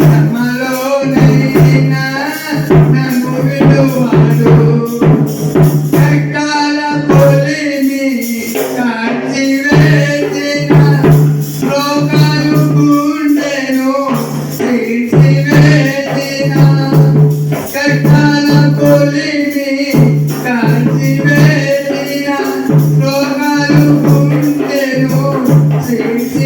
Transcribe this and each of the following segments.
జన్మలోనైనా నన్ను విలువాడు చట్టాల పొలిని కాచి వేసిన లోకాలు గుండెను తీర్చి వేసిన చట్టాల పొలిని కాచి వేసిన లోకాలు గుండెను తీర్చి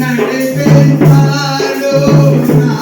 నడిపే పాడు నా